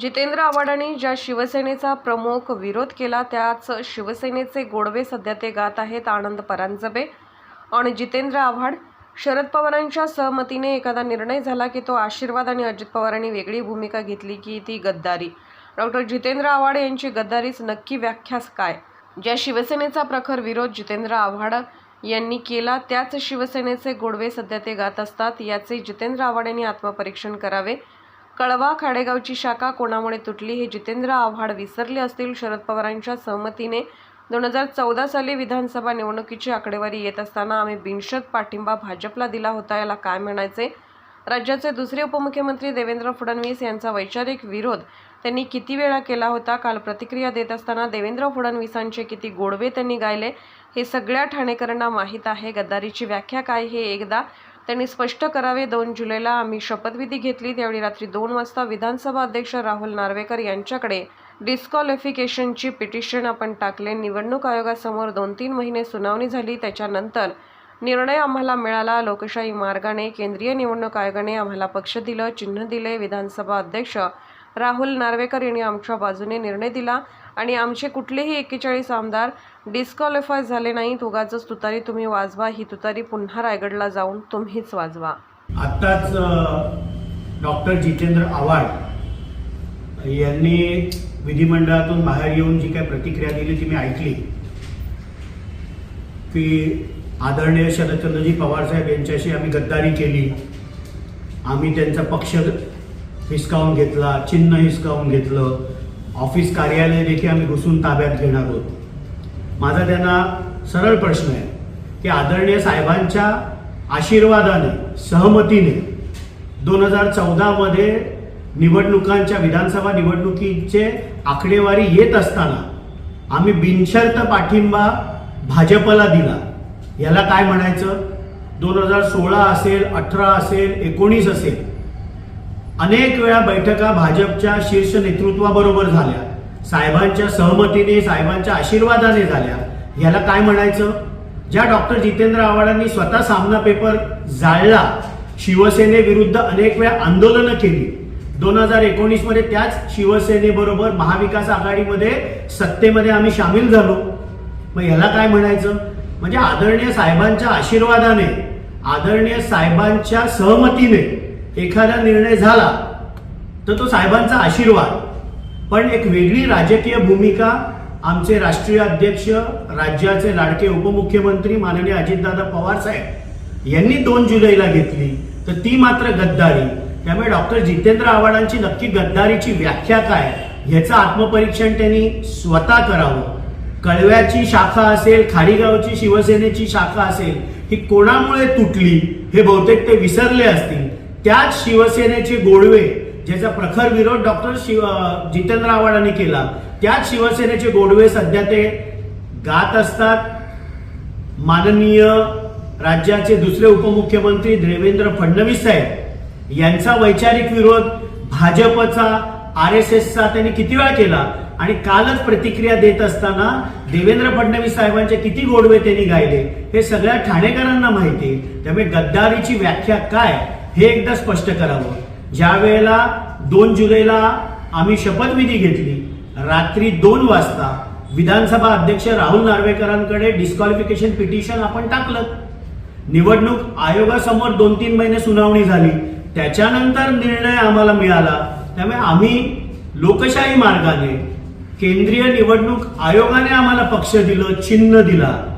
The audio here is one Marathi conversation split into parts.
जितेंद्र आव्हाडांनी ज्या शिवसेनेचा प्रमुख विरोध केला त्याच शिवसेनेचे गोडवे सध्या ते गात आहेत आनंद परांजपे. आणि जितेंद्र आव्हाड शरद पवारांच्या सहमतीने एखादा निर्णय झाला की तो आशीर्वाद आणि अजित पवारांनी वेगळी भूमिका घेतली की ती गद्दारी. डॉक्टर जितेंद्र आव्हाड यांची गद्दारीच नक्की व्याख्यास काय? ज्या शिवसेनेचा प्रखर विरोध जितेंद्र आव्हाड यांनी केला त्याच शिवसेनेचे गोडवे सध्या ते गात असतात. याचे जितेंद्र आव्हाड यांनी आत्मपरीक्षण करावे. कळवा खाडेगावची शाखा कोणामुळे तुटली हे जितेंद्र आव्हाड विसरले असतील शरद पवारांच्या सहमतीने. दोन हजार चौदा साली विधानसभा निवडणुकीची आकडेवारी येत असताना आम्ही बिनशत पाठिंबा भाजपला दिला होता याला काय म्हणायचे? राज्याचे दुसरे उपमुख्यमंत्री देवेंद्र फडणवीस यांचा वैचारिक विरोध त्यांनी किती वेळा केला होता? काल प्रतिक्रिया देत असताना देवेंद्र फडणवीसांचे किती गोडवे त्यांनी गायले? हे सगळ्या ठाणेकरांना माहीत आहे. गद्दारीची व्याख्या काय? हे एकदा त्यांनी स्पष्ट करावे. दोन जुलैला आम्ही शपथविधी घेतली. त्यावेळी रात्री दोन वाजता विधानसभा अध्यक्ष राहुल नार्वेकर यांच्याकडे डिस्क्वालिफिकेशनची पिटिशन आपण टाकले. निवडणूक आयोगासमोर दोन तीन महिने सुनावणी झाली. त्याच्यानंतर निर्णय आम्हाला मिळाला. लोकशाही मार्गाने केंद्रीय निवडणूक आयोगाने आम्हाला पक्ष दिलं चिन्ह दिले. विधानसभा अध्यक्ष राहुल नार्वेकर यांनी आमच्या बाजूने निर्णय दिला. आणि आमचे कुठलेही एक्केचाळीस आमदार डिस्क्वालिफाय झाले नाहीत उगाच तुतारी तुम्ही वाजवा ही तुतारी पुन्हा रायगडला जाऊन तुम्हीच वाजवा. आत्ताच डॉक्टर जितेंद्र आव्हाड यांनी विधिमंडळातून बाहेर येऊन जी काही प्रतिक्रिया दिली ती मी ऐकली. की आदरणीय शरदचंद्रजी पवारसाहेब यांच्याशी आम्ही गद्दारी केली. आम्ही त्यांचा पक्ष हिसकावून घेतला चिन्ह हिसकावून घेतलं. ऑफिस कार्यालय देखील आम्ही घुसून ताब्यात घेणार आहोत. माझा त्यांना सरळ प्रश्न आहे की आदरणीय साहेबांच्या आशीर्वादाने सहमतीने दोन हजार चौदामध्ये निवडणुकांच्या विधानसभा निवडणुकीचे आकडेवारी येत असताना आम्ही बिनशर्त पाठिंबा भाजपला दिला. याला काय म्हणायचं? दोन हजार सोळा असेल अठरा असेल एकोणीस असेल. अनेक वेळा बैठका भाजपच्या शीर्ष नेतृत्वाबरोबर झाल्या. साहेबांच्या सहमतीने साहेबांच्या आशीर्वादाने झाल्या. याला काय म्हणायचं? ज्या डॉक्टर जितेंद्र आव्हाडांनी स्वतः सामना पेपर जाळला शिवसेनेविरुद्ध अनेक वेळा आंदोलनं केली. दोन हजार एकोणीसमध्ये त्याच शिवसेनेबरोबर महाविकास आघाडीमध्ये सत्तेमध्ये आम्ही सामील झालो. मग याला काय म्हणायचं? म्हणजे आदरणीय साहेबांच्या आशीर्वादाने आदरणीय साहेबांच्या सहमतीने एखादा निर्णय झाला तर तो साहेबांचा आशीर्वाद. पण एक वेगळी राजकीय भूमिका आमचे राष्ट्रीय अध्यक्ष राज्याचे लाडके उपमुख्यमंत्री माननीय अजितदादा पवार साहेब यांनी दोन जुलैला घेतली. तर ती मात्र गद्दारी. त्यामुळे डॉक्टर जितेंद्र आव्हाडांची नक्की गद्दारीची व्याख्या काय ह्याचं आत्मपरीक्षण त्यांनी स्वतः करावं. कळव्याची शाखा असेल खाडीगावची शिवसेनेची शाखा असेल ही कोणामुळे तुटली हे बहुतेक ते विसरले असतील. त्याच शिवसेनेचे गोडवे ज्याचा प्रखर विरोध डॉक्टर शिव जितेंद्र आव्हाडांनी केला. त्याच शिवसेनेचे गोडवे सध्या ते गात असतात. माननीय राज्याचे दुसरे उपमुख्यमंत्री देवेंद्र फडणवीस साहेब यांचा वैचारिक विरोध भाजपचा आर एस एसचा त्यांनी किती वेळा केला? आणि कालच प्रतिक्रिया देत असताना देवेंद्र फडणवीस साहेबांचे किती गोडवे त्यांनी गायले? हे सगळ्या ठाणेकरांना माहिती त्यामुळे गद्दारीची व्याख्या काय? हे एकदा स्पष्ट करावं. ज्या वेळेला दोन जुलैला आम्ही शपथविधी घेतली रात्री दोन वाजता विधानसभा अध्यक्ष राहुल नार्वेकरांकडे डिस्क्वालिफिकेशन पिटिशन आपण टाकलं. निवडणूक आयोगासमोर दोन तीन महिने सुनावणी झाली. त्याच्यानंतर निर्णय आम्हाला मिळाला. त्यामुळे आम्ही लोकशाही मार्गाने केंद्रीय निवडणूक आयोगाने आम्हाला पक्ष दिलं चिन्ह दिला.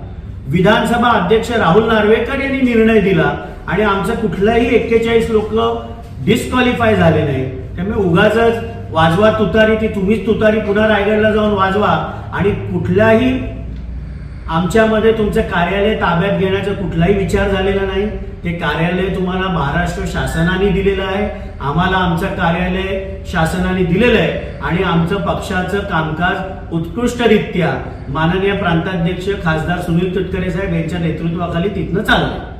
विधानसभा अध्यक्ष राहुल नार्वेकर यांनी निर्णय दिला. आणि आमचं कुठलाही एक्केचाळीस लोक डिस्क्वालिफाय झाले नाही. त्यामुळे उगाच वाजवा तुतारी ती तुम्हीच तुतारी पुन्हा रायगडला जाऊन वाजवा. आणि कुठल्याही आमच्यामध्ये तुमचं कार्यालय ताब्यात घेण्याचा कुठलाही विचार झालेला नाही. ते कार्यालय तुम्हाला महाराष्ट्र शासनाने दिलेलं आहे. आम्हाला आमचं कार्यालय शासनाने दिलेलं आहे. आणि आमचं पक्षाचं कामकाज उत्कृष्टरित्या माननीय प्रांताध्यक्ष खासदार सुनील तुटकरे साहेब यांच्या नेतृत्वाखाली तिथनं चाललं